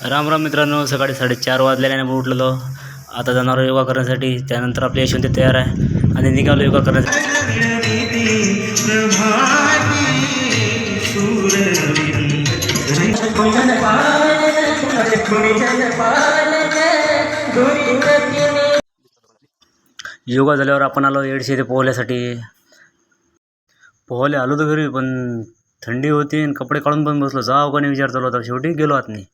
राम राम मित्रांनो सकाळी साडेचार वाजल्याने आपण उठलेलो. आता जाणार योगा करण्यासाठी त्यानंतर आपली यशवंती तयार आहे. आणि निघालो योगा करण्यासाठी. योगा झाल्यावर आपण आलो येडशी ते पोहल्यासाठी पोहायला आलो तर घरी पण थंडी होती आणि कपडे काढून पण बसलो. जाव का नाही विचार चालू होता. शेवटी गेलो आत नाही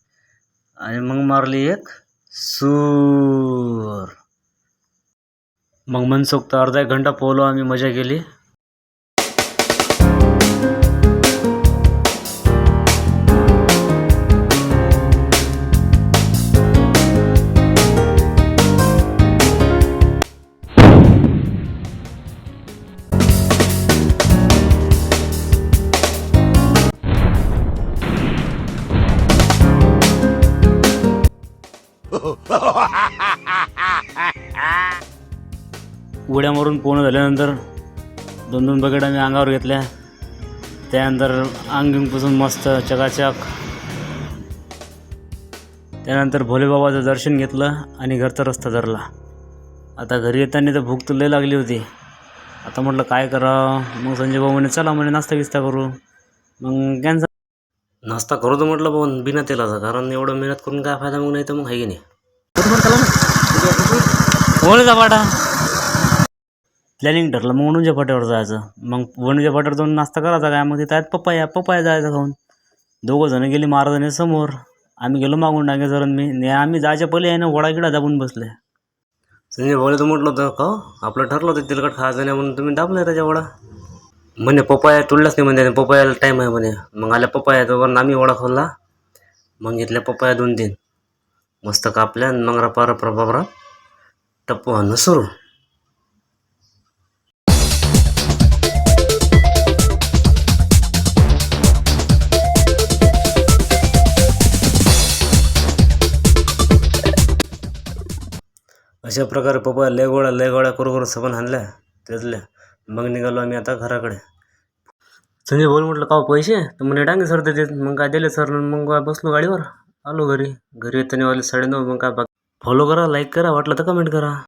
आणि मग मारली एक सूर. मग मनसोक्त अर्धा एक घंटा पोहलो आम्ही मजा केली. उड्या मारून पोहणं झाल्यानंतर दोन दोन बकेट आम्ही अंगावर घेतल्या. त्यानंतर अंग पुसून मस्त चकाचक. त्यानंतर भोलेबाबाचं दर्शन घेतलं आणि घरचा रस्ता धरला. आता घरी येताना तर भूक तर लय लागली होती. आता म्हटलं काय करावं? मग संजय भाऊ म्हणे चला म्हणे नाश्ता बिस्ता करू. मग कॅन्सल नाश्ता करू तर म्हटलं भाऊ बिना तेलाचा कारण एवढं मेहनत करून काय फायदा मग नाही तर मग आहे की नाही? कोणाचा पाठा प्लॅनिंग ठरलं. मग वणूच्या फाट्यावर जायचं. मग वणूच्या फाट्यावर जाऊन नाश्ता करायचा काय? मग तिथं आहेत पप्पाया पप्पाया जायचं खाऊन. दोघं जण गेली महाराजाने समोर. आम्ही गेलो मागून डांगे सर मी. आम्ही जायच्या पहिले आहे ना वडागिडा दाबून बसले संजय भाऊने तर म्हटलं होतं का आपलं ठरलं होतं तिलकट खायचं नाही म्हणून तुम्ही दाबलं त्याच्या वडा. म्हणे पप्पाया तुडलाच नाही म्हणजे पप्पायाला टाईम आहे म्हणे. मग आल्या पप्पाया तोवर आम्ही वडा खोलला. मग घेतल्या पप्पाया दोन तीन मस्त कापल्या आणि मग रपा रप रपा रप सुरू. अशा प्रकारे पप्पा लय गोळ्या लय गोळ्या करू करू सबन हाणल्या त्यातल्या. मग निघालो आम्ही आता घराकडे. संजय बोल म्हटलं का पैसे? तर म्हणे डांगे सर देते मग काय दिले सर मग काय बसलो गाडीवर? आलो घरी. घरी येताना वाले साडेनऊ मग काय फॉलो करा लाईक करा वाटलं तर कमेंट करा.